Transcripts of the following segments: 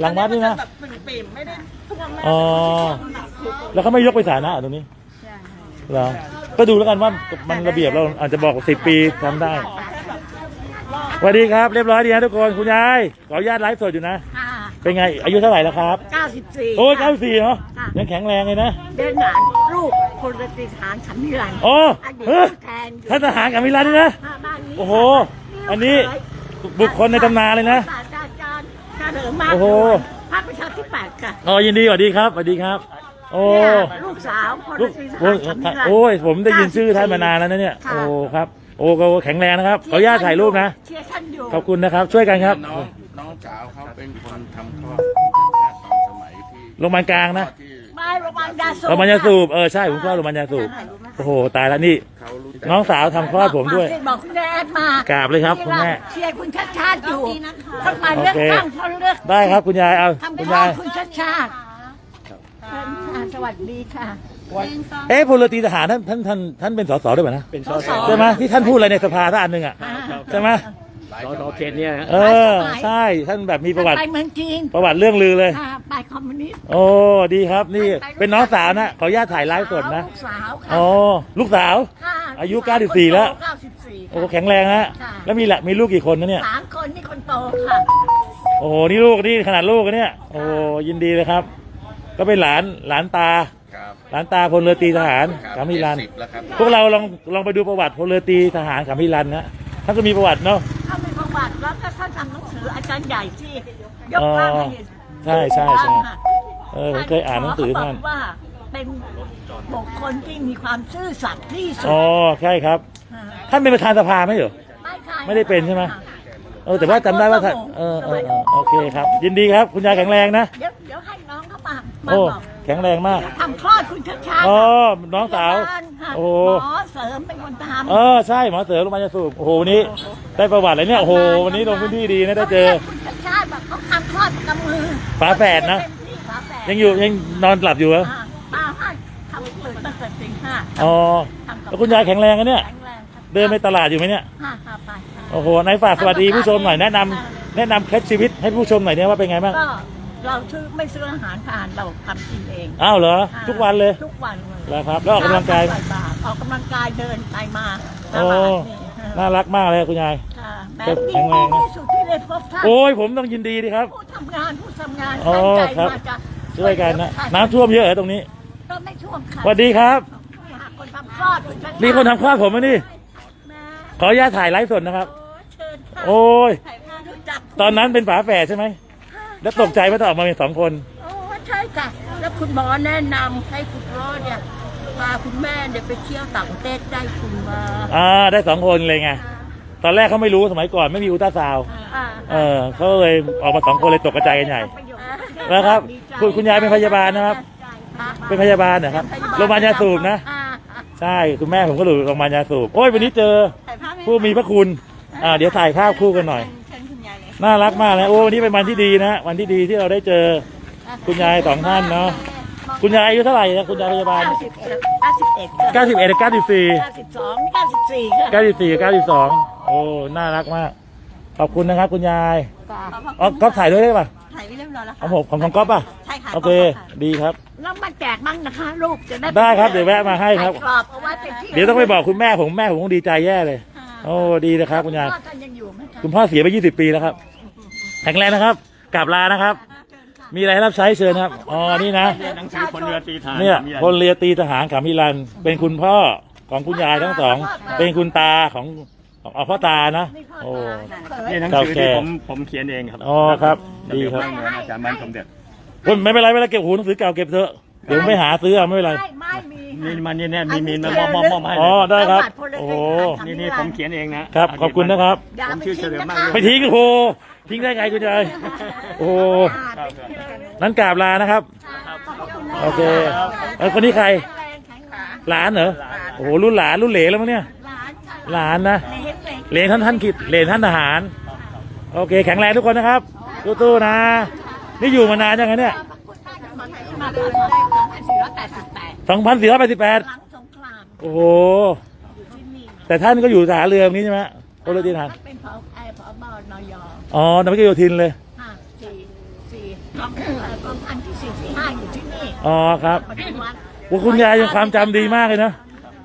หลังวัดนี่นะ แบบปิ่มๆไม่ได้ทุกวันแรกอ๋อ แล้วเขาไม่ยกไปสาธารณะเหรอตรงนี้เหรอก็ดูแล้วกันว่ามันระเบียบเราอาจจะบอกสิบปีทำได้ขอแค่แบบรอบสวัสดีครับ เรียบร้อยดีนะทุกคนคุณยายขออนุญาตไลฟ์สดอยู่นะ ค่ะเป็นไง อายุเท่าไหร่แล้วครับ 94 โอ้ยเก้าสี่เนาะค่ะ ยังแข็งแรงเลยนะเดินหลานลูกพลตรีทหารขันนิรันดร์โอ้อดีตเฮ้ยผู้แทนอยู่ท่านทหารกับมิลันนี่นะค่ะบ้านนี้โอ้โห อันนี้บุคคลในตำนานเลยนะศาสตราจา รย์เฉลิมมากโอ้โหพรรคประชาธิปัตย์ค่ะอ๋อยินดีสวัสดีครับสวัสดีครับ โอ้เนี่ยลูกสาวพลลูกตรีทโอ้หารขันนิรันดร์โอ้ยผมได้ยินชื่อท่านมานานแล้วนะเนี่ยค่ะโอ้ครับโอ้ก็แข็งแรงนะครับขออนุญาตถ่ายรูปนะเชียร์ท่านอยู่ ขอบคุณนะครับ ช่วยกันครับน้องน้องสาวเขาเป็นคนทำคลอดของชาติตอนสมัยที่โรงพยาบาลกลางนะที่ ไม่โรงพยาบาลยาสูบ โรงพยาบาลยาสูบเออใช่ผมคลอดโรงพยาบาลยาสูบโอ้โหตายแล้วนี่เขารู้จัก น้องสาวทำคลอดผมด้วย บอกคุณแม่มากราบเลยครับคุณแม่ เชียร์คุณชาติชาติอยู่ทำไมเลือกตั้งเขาเลือกได้ครับคุณยายเอาทำคุณคลอยาดยคุณชาติชาติเชิญค่ะสวัสดีค่ะเอ๊ะพลตรีทหารท่านท่านท่านท่านเป็นสสด้วยป่ะนะเป็นสสสสใช่ไหมที่ท่านพูดอะไรในสภาท่านอันหนึ่งอะใช่ไหม สสเขตเนี่ยฮะเออ ใช่ท่านแบบมีประวัติ ไปเมืองจีนประวัติเรื่องลือเลยค่ะไปคอมมิวนิสต์ โอ้ดีครับนี่เป็นน้องสาวนะขออนุญาตถ่ายไลฟ์สดนะลูกสาวค่ะอ๋อลูกสาว ค่ะอายุลูกสาว94แล้วคนโต94โอ้แข็งแรงฮะค่ะ แล้วมีละมีลูกกี่คนนะเนี่ย สามคนนี่คนโตค่ะโอ้โหนี่ลูกนี่ขนาดลูกนะเนี่ย โอ้โหยินดีเลยครับ ก็เป็นหลานหลานตา ครับหลานตาพลเรือตรีทหารครับขามิลัน เจ็ดสิบแล้วครับพวกเราลองลองไปดูประวัติพลเรือตรีทหารขามิลันนะท่านก็มีประวัติเนาะถ้ามีประวัติแล้วก็ท่าน ทำหนังสืออาจารย์ใหญ่ที่ยกร่างให้เห็นใช่ใช่ใช่ค่ะเออผมเคยอ่านหนังสือท่านเขบอกว่าเป็นบุคคลที่มีความซื่อสัตย์ที่สุดอ๋อใช่ครับค่ะท่านเป็นประธานสภาไหมเหรอไม่ค่ะไม่ได้เป็นใช่ไหมเออแต่ว่าจำได้ว่าท่านเออเออเออโอเคครับ ยินดีครับ คุณยายแข็งแรงนะ เดี๋ยวเดี๋ยวให้น้องเข้ามามาโอ้บอก แข็งแรงมากทำคลอดคุณชัดชาติอ๋อน้องสาว โอ้ หมอเสริมเป็นคนทำเออใช่หมอเสือลงมาจะสูบโอ้โหวันนี้ ได้ประวัติเลยเนี่ยโอ้โหวันนี้ลงพื้นที่ดีนะได้เจอคุณชัดชาติแบบเขาทำคลอดกับมือฝาแฝดนะเป็ที่ฝาแฝดยังอยู่ยังนอนหลับอยู่เหรออ่าป้าให้ทำตื่นตั้งแต่ตีห้าอ๋อแล้วคุณยายแข็งแรงกันเนี่ยแข็งแรงครับเดินไปตลาดอยู่ไหมเนี่ยห้าห้าไปค่ะโอ้โหนายฝากสวัสดีผู้ชมหน่อยแนะนำแนะนำเคล็ดชีวิตให้ผู้ชมหน่อยเนี่ยว่าเป็นไงบ้างก็ เราซื้อไม่ซื้ออาหารทานเราทำกินเองอ้าวเหรอค่ะทุกวันเลยทุกวันเลยแล้วครับ แล้วออกกำลังกายใส่บตรออกกำลังกายเดินไปมาตโอ้ลาดนี่น่ารักมากเลยคุณยาย ค่ะแบก็บแข็ดีงแรงนะ ที่สุดที่ได้พบท่านโอ้ยผมต้องยินดีดีครับ ผู้ทำงานผู้ทำงานอ๋อตั้งใจครับ มาจะช่วยกันนะน้ำท่วมเยอะเหรอตรงนี้ก็ไม่ท่วมค่ะสวัสดีครับคนทำคลอดคุณชัดชาติมีคนทำคลอดผมไหมนี่ แม่ขออนุญาตถ่ายไลฟ์สดนะครับ โอ้เชิญค่ะโอ้ย ถ่ายภาพรู้จักตอนนั้นเป็นฝาแฝดใช่ไหม แล้วตกใจว่าต้องออกมาเป็นสองคน โอ้ใช่ค่ะ แล้วคุณหมอแนะนำให้คุณพ่อเนี่ยพาคุณแม่เนี่ยไปเที่ยวต่างประเทศได้คุณมาอ่า ได้สองคนเลยไง ตอนแรกเขาไม่รู้สมัยก่อนไม่มีอุลตราซาวด์อ่าเออเขาเลยออกมาสองคนเลยตกกระจายกันใหญ่ประโยชน์นะครับคุณคุณยายเป็นพยาบาลนะครับเป็นพยาบาลนะครับ โรงพยาบาลยาสูบนะอ่าใช่คุณแม่ผมก็อยู่โรงพยาบาลยาสูบ โอ้ยวันนี้เจอถ่ายภาพไหมผู้มีพระคุณ อ่า เดี๋ยวถ่ายภาพคู่กันหน่อยเชิญคุณยายเลย น่ารักมากนะโอ้วันนี้เป็นวันที่ดีนะวันที่ดีที่เราได้เจอคุณยายสองท่านเนาะคุณยายอายุเท่าไหร่นะคุณยายพยาบาลเก้าสิบเอ็ดเก้าสิบเอ็ดค่ะ91 94เก้าสิบสองเก้าสิบสี่ค่ะ94 92 โอ้น่ารักมากขอบคุณนะครับคุณยายค่ะอ๋อก๊อฟถ่ายด้วยได้ป่ะถ่ายไว้เรียบร้อยแล้วของผมของของก๊อฟป่ะใช่ค่ะโอเคดีครับ แล้วมาแจกบ้างนะคะลูกจะได้ได้ครับเดี๋ยวแวะมาให้ครับถ่ายกรอบเอาไว้เป็นที่เดี๋ยวต้องไปบอกคุณแม่ผมแม่ผมคงดีใจแย่เลย โอ้ดีนะครับคุณยายพ่อท่านยังอยู่ไหม คะคุณพ่อเสียไป20ปีแล้วครับแข็งแรงนะครับกลับลานะครับ มีอะไรให้รับใช้เชิญครับอ๋อนี่นะหนังสือพลเรือตรีทหารเนี่ยมีพลเรือตรีทหารขามิลัน เป็นคุณพ่อของคุณยายทั้งสอง เป็นคุณตาของของเอาพ่อตานะโอ้ นี่หนังสือเก่าแก่ที่ผมผมเขียนเองครับอ๋อครับดีครับเมืองอาจารย์บ้านสมเด็จคุณไม่เป็นไรไม่เป็นไรเก็บหูหนังสือเก่าเก็บเถอะเดี๋ยวไม่หาซื้อเอาไม่เป็นไร ไม่ไม่มี นี่มันนี่เนี่ยมีมีมามอบมอบมอบให้อ๋อเลยได้ครับประวัติพลเรืโอ้ตโหรีทหารนี่นี่ผมเขียนเองนะครับ ขอบคุณนะครับอย่าผมไปชื่อทิ้งเฉลิมนะมากคะไม่ทิ้งโอ้โหทิ้งได้ไงคุณยายโอ้โหอ่าไปทิ้งกันนั้นกราบลานะครับ โอเคเอ้ยคนนี้ใครแรงแข็งขาหลานเหรอโอ้โหรุ่นหลานรุ่นเหลนแล้วมั้งเนี่ย หลานค่ะหลานนะเล็กเล็กเหลนท่านท่านกิจเหลนท่านทหาร โอเค แข็งแรงทุกคนนะครับตู้ๆนะ นี่อยู่มานานยังไงเนี่ย มาปีสองพันสี่ร้อยแปดสิบแปดสองพันสี่ร้อยแปดสิบแปด หลังสงครามโอ้โห อยู่ที่นี่แต่ท่านก็อยู่ทหารเรือตรงนี้ใช่ไหมโอรสทหารเป็นพอไอ้พอบอนอยอ๋อแต่ไม่ใช่โยธินเลย ห้าสี่สี่กองกองพันที่สี่สี่ห้าอยู่ที่นี่อ๋อครับปฏิวัติโอ้คุณยายยังความจำดีมากเลยนะ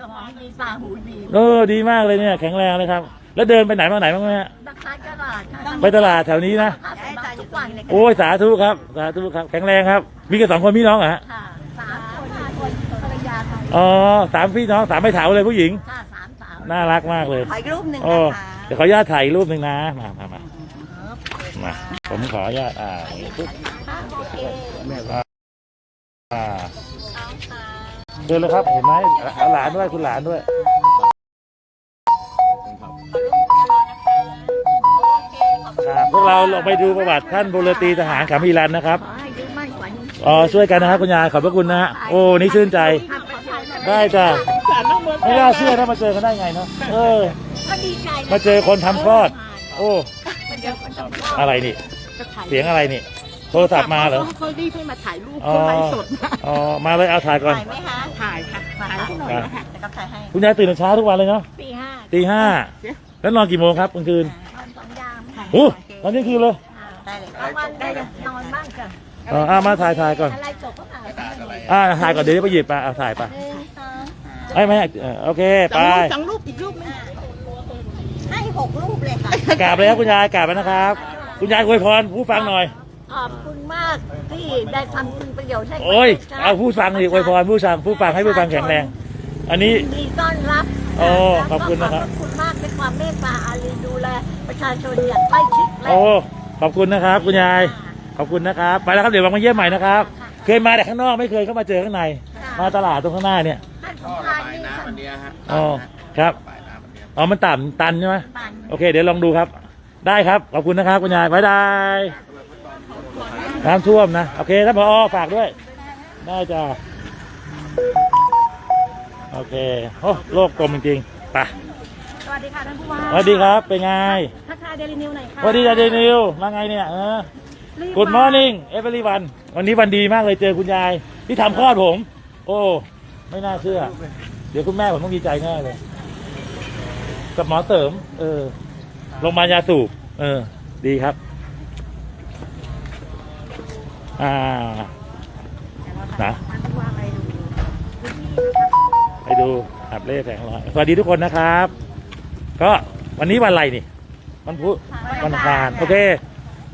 สมองดีตาหูดีเออ ดีมากเลยเนี่ย แข็งแรงเลยครับ แล้วเดินไปไหนมาไหนบ้างไหมฮะราคาตลาดค่ะไปตลาดแถวนี้นะค่าสมัครทุกวันเลยโอ้ย สาธุครับ สาธุครับ แข็งแรงครับ มีกันสองคนพี่น้องเหรอฮะ ค่ะสามคนห้าคนภรรยาค่ะ อ๋อสามพี่น้องสามไม่เถาเลยผู้หญิง ค่ะสามสาวน่ารักมากเลยขออีกรูปหนึ่งโอ้นะคะเดี๋ยวขออนุญาตถ่ายรูปหนึ่งนะมามามามาผมขออนุญาตอ่าอย่างนี้ปุ๊บค่ะโอเคอ่าเดินเลยครับเห็นไหมเอาหลานด้วยคุณหลานด้วย ครับพวกเราลองไปดูประวัติท่านบุรตีทหารขามีรันนะครับขอให้ยืมมั่นขวัญอ๋อช่วยกันนะครับคุณยายขอบพระคุณนะฮะโอ้นี่ชื่นใจท่านขอถ่ายรูป ได้จ้ะไม่น่าเชื่อถ้ามาเจอกันได้ไงเนาะเออ ก็ดีใจนะมาเจอคนทำคลอด โอ้ มาเจอคนทำคลอดอะไรนี่จะถ่ายเสียงอะไรนี่ โทรศัพท์มาเหรอ เขารีบให้มาถ่ายรูปอ๋อคนไลฟ์สดนะอ๋อ มาเลยเอาถ่ายก่อน ถ่ายไหมคะถ่ายค่ะมาถ่ายถ่ายให้หน่อยหน่อยนะนะคะคะแต่ก็ถ่ายให้คุณยายตื่นแต่เช้าทุกวันเลยเนาะปีห้าตีห้าแล้วนอนกี่โมงครับกลางคืนนอนสองยามค่ะโอ้ตอนนี้คืนเลยได้เลยกลางวันได้นอนบ้างค่ะอ๋ออ่ามาถ่ายถ่ายก่อน อะไรจบก็ถ่ายหนึ่งอ่าถ่ายก่อนเดี๋ยวไปหยิบไปเอาถ่ายไป ส องสามไม่ไม่เออโอเคไปจังรูปอีกรูปหนึงให้หกรูปเลยค่ะ กราบเลยครับคุณยายกราบแล้วนะครับ คุณยายอวยพรผู้ฟังหน่อย ขอบคุณมากที่ได้ทำคุณประโยชน์ให้โอ้ยประชชนเอาผู้ฟังดิอวยพรผู้ฟังผู้ฟังให้ผู้ฟังแข็งแรง อันนี้ ยินดีต้อนรับโอ้แล้วขอบคุณนะครับ ขอบคุณมากในความเมตตาอารีดูแลประชาชนอย่างใกล้ชิดและ โอ้ขอบคุณนะครับ คุณยายขอบคุณนะครับ ไปแล้วครับเดี๋ยวมาเยี่ยมใหม่นะครับ เคยมาแต่ข้างนอกไม่เคยเข้ามาเจอข้างในมาตลาดตรงข้างหน้าเนี่ย อันเนี้ยฮะอ๋อครับระบายน้ำอันเนี้ยอ๋อมันต่ำตันใช่ไหมปัน โอเค เดี๋ยวลองดูครับ ได้ครับ ขอบคุณนะครับคุณยายบายบายน้ำท่วมนะ โอเคท่านผอฝากด้วย ได้จ้าโอเคโอ้โลกกลมจริงๆไปสวัสดีค่ะท่านผู้ว่าสวัสดีครับ เป็นไงทักทายเดลินิวหน่อยค่ะสวัสดีจ้าเดนิวมาไงเนี่ยเออ รีบ Good morning everyone วันนี้วันดีมากเลยเจอคุณยายที่ทำคลอดผม โอ้ ไม่น่าเชื่อ เดี๋ยวคุณแม่ผมต้องดีใจแน่เลย กับหมอเสริม เออโรงพยาบาลยาสูบ เออ ดีครับ อ่า นะท่านผู้ว่าไปดูไปดูขับเล่แผงลอยสวัสดีทุกคนนะครับ ก็วันนี้วันอะไรนี่ วันพุธวันอังคาร โอเค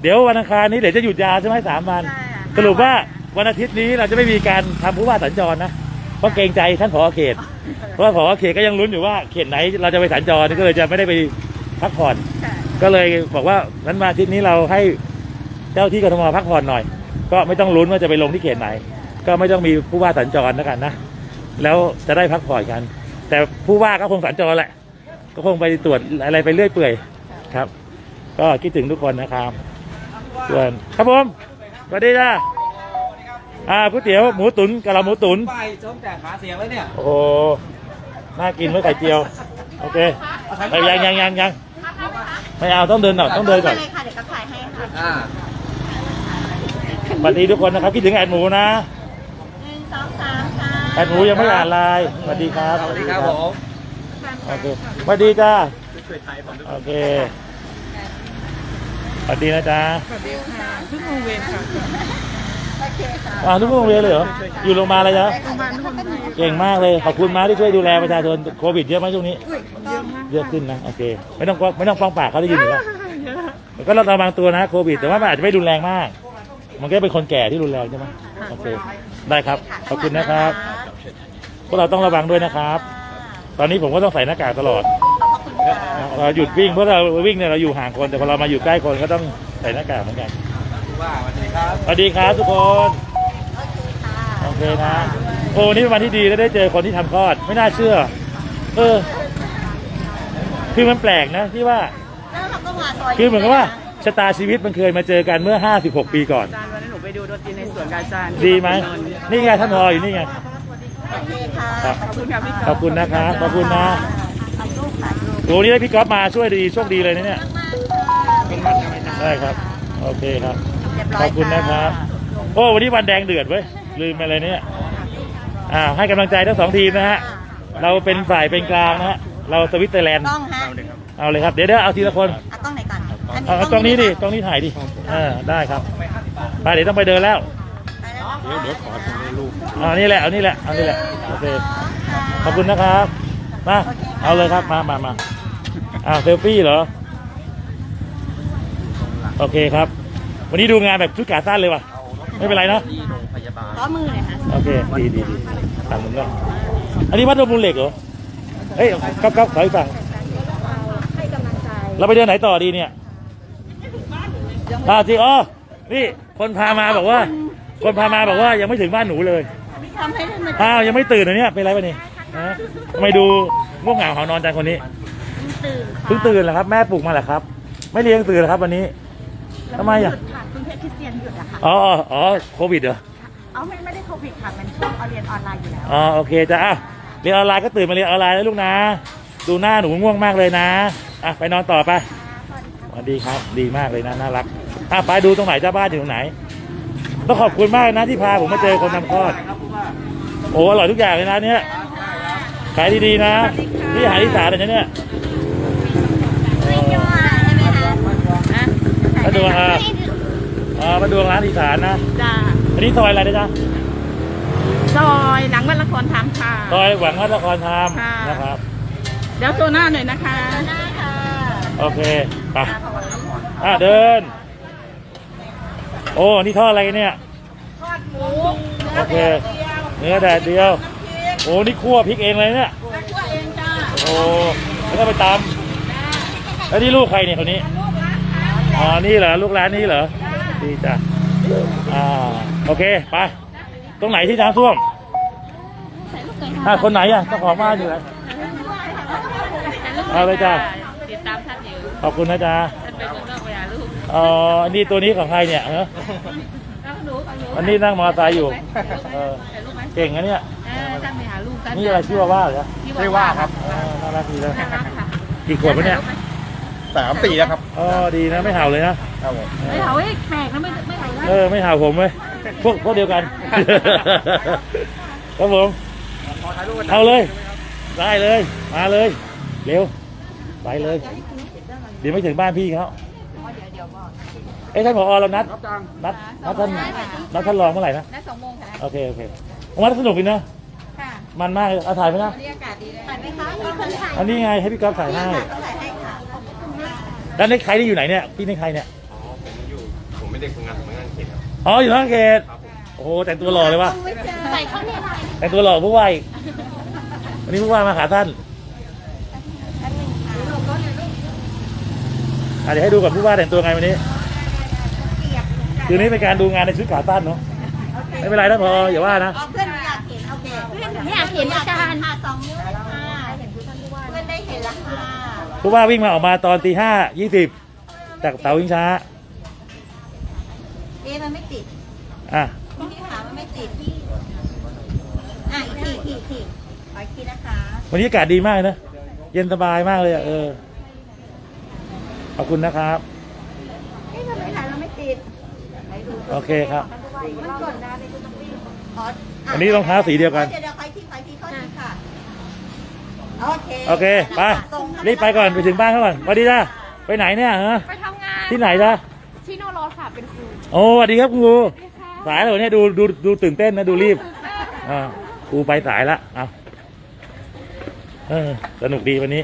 เดี๋ยววันอังคารนี้เดี๋ยวจะหยุดยาวใช่ไหมสามวัน สรุปว่าวันอาทิตย์นี้เราจะไม่มีการทำผู้ว่าสัญจรนะเพราะเกรงใจท่านผอเขต เพราะว่าผอเขตก็ยังลุ้นอยู่ว่าเขตไหนเราจะไปสัญจรก็เลยจะไม่ได้ไปพักผ่อนก็เลยบอกว่านั้นมาอาทิตย์นี้เราให้เจ้าที่กทมพักผ่อนหน่อย ก็ไม่ต้องลุ้นว่าจะไปลงที่เขตไหน ก็ไม่ต้องมีผู้ว่าสัญจรแล้วกันนะแล้วจะได้พักผ่อนกัน แต่ผู้ว่าก็คงสัญจรแหละ ก็คงไปตรวจอะไรไปเรื่อยเปื่อยครับ ก็คิดถึงทุกคนนะครับส่วนครับผมสวัสดีจ้า อ่าก๋วยเตี๋ยวหมูตุ๋นกะเพราหมูตุ๋นไปจมแต่ขาเสียงแล้วเนี่ยโอ้โหน่ากินเมื่อไข่เจียว โอเคไปยังยังยังยังไม่เอาต้องเดินหน่อยต้องเดินก่อนเลยค่ะเดี๋ยวก็ถ่ายให้ค่ะอ่าสวัสดีทุกคนนะครับคิดถึงแอดหมูนะหนึ่งสองสามค่ะแอดหมูยังไม่อ่านไลน์สวัสดีครับสวัสดีครับผมโอเคสวัสดีจ้าโอเคสวัสดีนะจ๊ะสวัสดีค่ะทุกโมงเวรค่ะโอเคค่ะอ้าวทุกโรงเรียนเลยเหรอ อยู่โรงพยาบาลอะไรจ๊ะโรงพยาบาลนนทบุรีเก่งมากเลย ขอบคุณมากที่ช่วยดูแลประชาชนโควิดเยอะไหมช่วงนี้เยอะมากเยอะขึ้นนะ โอเค ไม่ต้องไม่ต้องฟ้องปากเขาได้ยินอยู่แล้วก็ระวังตัวนะโควิด แต่ว่ามันอาจจะไม่รุนแรงมาก มันก็เป็นคนแก่ที่รุนแรงใช่ไหมโอเค ได้ครับ ขอบคุณนะครับ พวกเราต้องระวังด้วยนะครับ ตอนนี้ผมก็ต้องใส่หน้ากากตลอดขอบคุณค่ะเราหยุดวิ่งเพราะเราวิ่งเนี่ยเราอยู่ห่างคนแต่พอเรามาอยู่ใกล้คนก็ต้องใส่หน้ากากเหมือนกันว่าสวัสดี ครับสวัสดีครับทุกคน โอเคค่ะโอเคนะโอ้วันนี้เป็นวันที่ดีแล้วได้เจอคนที่ทำคลอด ไม่น่าเชื่อ เออ คือมันแปลกนะที่ว่า แล้วเราก็มาซอยคือเหมือนกับว่าชะตาชีวิตมันเคยมาเจอกันเมื่อ 56 ปีก่อนอาจารย์วันนี้หนูไปดูดนตรีในสวนกับอาจารย์ดีไหมนี่ไงท่านพออยู่นี่ไง โอเคค่ะครับ ขอบคุณค่ะพี่ขอบคุณนะครับขอบคุณนะถ่ายรูปถ่ายรูปโอ้นี่ได้พี่ก๊อฟมาช่วยดีโชคดีเลยนะเนี่ยมากๆค่ะ ได้ครับ โอเคครับเรีย บร้ขอยอบคุณนะครับ โอ้วันนี้วันแดงเดือดเว้ยลืมไปเลยเนี่ยอ่าให้กำลังใจทั้งสองทีมนะฮะเราเป็นฝ่ายเป็นกลางนะฮะเราสวิตเซอร์แลนด์กล้องฮะเอาเลยครับเดี๋ยวเดี๋ยวเอาทีละคนเอากล้องไหนก่อนเอาเอาตรงนี้ดิตรงนี้ถ่ายดิเออได้ครับไปเดี๋ยวต้องไปเดินแล้วเดี๋ยวเดี๋ยวขอถ่ายรูปเอานี่แหละเอานี่แหละเอานี่แหละโอเคขอบคุณนะครับมาเอาเลยครับมามามาอ้าวเซลฟี่เหรอโอเคครับ วันนี้ดูงานแบบชุดขาสั้นเลยว่ะ ไม่เป็นไรเนอะขอมือหน่อยค่ะ โอเค ดีดีดีตามผมด้วยอันนี้วัดดวงมูลเหล็กเหรอ เฮ้ยก๊อบก๊อบขออีกฝั่งให้กำลังใจเราไปเดินไหนต่อดีเนี่ยอ้าวจริงอ๋อ นี่คนพามาบอกว่า คนพามาบอกว่ายังไม่ถึงบ้านหนูเลย ทำให้ท่านมาอ้าวยังไม่ตื่นเลยเนี่ยเป็นไรวะนี่ฮะทำไมดูง่วงเหงาหานอนจังคนนี้ตื่นเพิ่งตื่นเหรอครับ แม่ปลุกมาเหรอครับ ไม่เลี้ยงตื่นเหรอครับวันนี้ ทำไมอะค่ะคุณเพชรคริสเตียนหยุดอะค่ะอ๋ออ๋ออ๋อโควิดเหรอ เอาไม่ไม่ได้โควิดค่ะ มันช่วงเอาเรียนออนไลน์อยู่แล้ว อ๋อโอเคจ้ะอะเรียนออนไลน์ก็ตื่นมาเรียนออนไลน์แล้วลูกนะ ดูหน้าหนูง่วงมากเลยนะอะไปนอนต่อไปสวัสดีครับ ดีมากเลยนะน่ารักอะไปดูตรงไหนจ้าบ้านอยู่ตรงไหนต้องขอบคุณมากนะที่พาผมมาเจอคนทำคลอดโอ้อร่อยทุกอย่างเลยนะเนี่ยขายดีๆนะนี่อาหารอีสานเลยนะเนี่ย มาดูอะอ๋อมาดูร้านอีสานนะจ้าอันนี้ซอยอะไรนะจ๊ะซอยหลังวันละครทำค่ะซอยหวังวัดนครธรรมค่ะนะครับ เดี๋ยวตัวหน้าหน่อยนะคะโอเคไปอะเดิน โอ้นี่ทอดอะไรกันเนี่ยทอดหมูโอเค เนื้อแดดเดียว โอ้นี่คั่วพริกเองเลยเนี่ยคั่วเองจ้าโอ้แล้วก็ไปตำแล้วนี่ลูกใครเนี่ยคนนี้ อ๋อ นี่เหรอ ลูกร้านนี้เหรอ ดีจ้ะ อ่า โอเค ไป ตรงไหนที่น้ำท่วมอะคนไหนอะเจ้าของบ้านอยู่ไหนเอาเลยจ้าติดตามท่านอยู่ขอบคุณนะจ๊ะท่านไปเมืองนอกไปหาลูกอ๋ออันนี้ตัวนี้ของใครเนี่ยเออแล้วหนูกับหนูอันนี้นั่งมอเตอร์ไซค์อยู่ เออถ่ายรูปไหมเก่งนะเนี่ยเออท่านไปหาลูกท่านนี่อะไรชื่อว่าว่าเหรอที่ว่าครับอ๋อน่ารักดีเลยน่ารักค่ะกี่ขวบวะเนี่ย สามปีแล้วครับอ๋อดีนะไม่เห่าเลยนะครับผมไม่เห่าเอ้ยแปลกนะไม่ไม่เห่านะเออไม่เห่าผมเว้ยพวกพวกเดียวกัน ครับผมเอาเลย ได้เลย มาเลย เร็ว ไปเลย เดี๋ยวไม่ถึงบ้านพี่เขาเอ้ยท่านผอเรานัดนัดนัดท่านนัดท่านรองเมื่อไหร่นะได้สองโมงค่ะโอเคโอเคผมว่าสนุกดีนะค่ะมันมากเลยเอาถ่ายไหมนะบรรยากาศดีเลยถ่ายไหมคะมีคนถ่ายอันนี้ไงให้พี่ก๊อฟถ่ายให้ ต้องถ่ายให้ค่ะ แล้วในใครที่อยู่ไหนเนี่ยพี่ในใครเนี่ยผมไม่ได้ทำงานผมงานเขตครับอ๋ออยู่ทั้งเขตโอ้โหแต่งตัวหล่อเลยวะใส่เข้าเนี่ยอะไรแต่งตัวหล่อผู้ว่าอีกวันนี้ผู้ว่ามาขาท่านอะเดี๋ยวให้ดูกับผู้ว่าแต่งตัวไงวันนี้ คืนนี้เป็นการดูงานในชุดขาสั้นเนาะไม่เป็นไรนะพออย่าว่านะอ๋อเพื่อนอยากเห็นโอเคเพื่อนอยากเห็นอาจารย์ ค่ะสองนิ้วเลยค่ะเห็นคุณท่านผู้ว่าเพื่อนได้เห็นแล้วค่ะ ผู้ว่าวิ่งมาออกมาตอนตีห้ายี่สิบจากเตาวิ่งช้า เอ๊ะมันไม่ติดอะพี่ขามันไม่ติดพี่อะอีกทีอีกทีอีกทีขออีกทีนะคะ วันนี้อากาศดีมากนะ เย็นสบายมากเลยอะเออ ขอบคุณนะครับ เอ๊ะทำไมขาเราไม่ติดโอเคครับ มันกดนะในคุณต้องวิ่งอ๋ออันนี้รองเท้าสีเดียวกันเดี๋ โอเคโอเคไปรีบไปก่อนไปถึงบ้านเขาก่อนสวัสดีจ้าไปไหนเนี่ยฮะไปทำงานที่ไหนจ้าที่โนโรสค่ะเป็นครูโอ้สวัสดีครับครูสายแล้วเนี่ยดูดูดูตื่นเต้นนะดูรีบอ่าครูไปสายละเอาเออสนุกดีวันนี้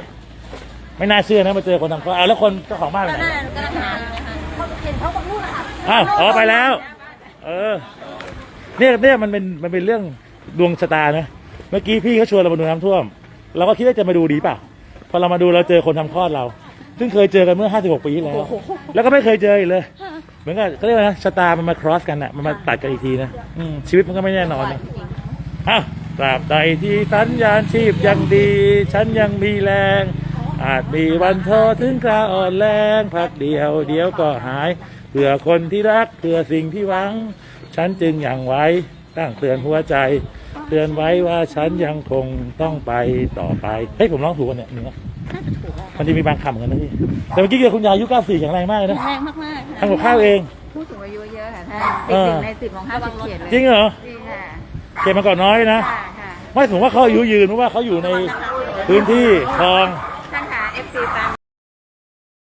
ไม่น่าเชื่อนะมาเจอคนทำข้าวเอาแล้วคนเจ้าของบ้านไปไหนกำลังหาเลยนะคะเขาเห็นเขาบอกนู่นนะคะอ้าวอ๋อไปแล้ว เออเนี่ยเนี่ยมันเป็นมันเป็นเรื่องดวงชะตานะเมื่อกี้พี่เขาชวนเรามาดูน้ำท่วม เราก็คิดว่าจะมาดูดีเปล่าพอเรามาดูเราเจอคนทำคลอดเรา ซึ่งเคยเจอกันเมื่อ 56 ปีที่แล้ว แล้วก็ไม่เคยเจออีกเลย เหมือนกับเขาเรียกว่านะชะตามันมาครอสกันอะมันมาตัดกันอีกทีนะอืมชีวิตมันก็ไม่แน่นอนนะอ้าวตราบใดที่สัญญาณชีพยังดี ฉันยังมีแรง อาจมีวันท้อถึงคราอ่อนแรงพักเดียว เดียวก็หายเพื่อคนที่รักเพื่อสิ่งที่หวัง ฉันจึงยังไว้ตั้งเตือนหัวใจ เตือนไว้ว่าฉันยังคงต้องไปต่อไป เฮ้ยผมร้องถูกกันเนี่ยเนื้อมันจะมีบางคำเหมือนกันนะพี่แต่เมื่อกี้เจอคุณยายอายุ94แข็งแรงมากเลยนะแรงมากทำกับข้าวเองๆผู้สูงอายุเยอะค่ะท่านติดหนึ่งในสิบของห้าสิบเขตเลยจริงเหรอจริงค่ะเก็บมาก่อนน้อยนะ ค่ะค่ะไม่สมมติว่าเขาอายุยืนเพราะว่าเขาอยู่ในพื้นที่คลองท่านค่ะ FC ตาม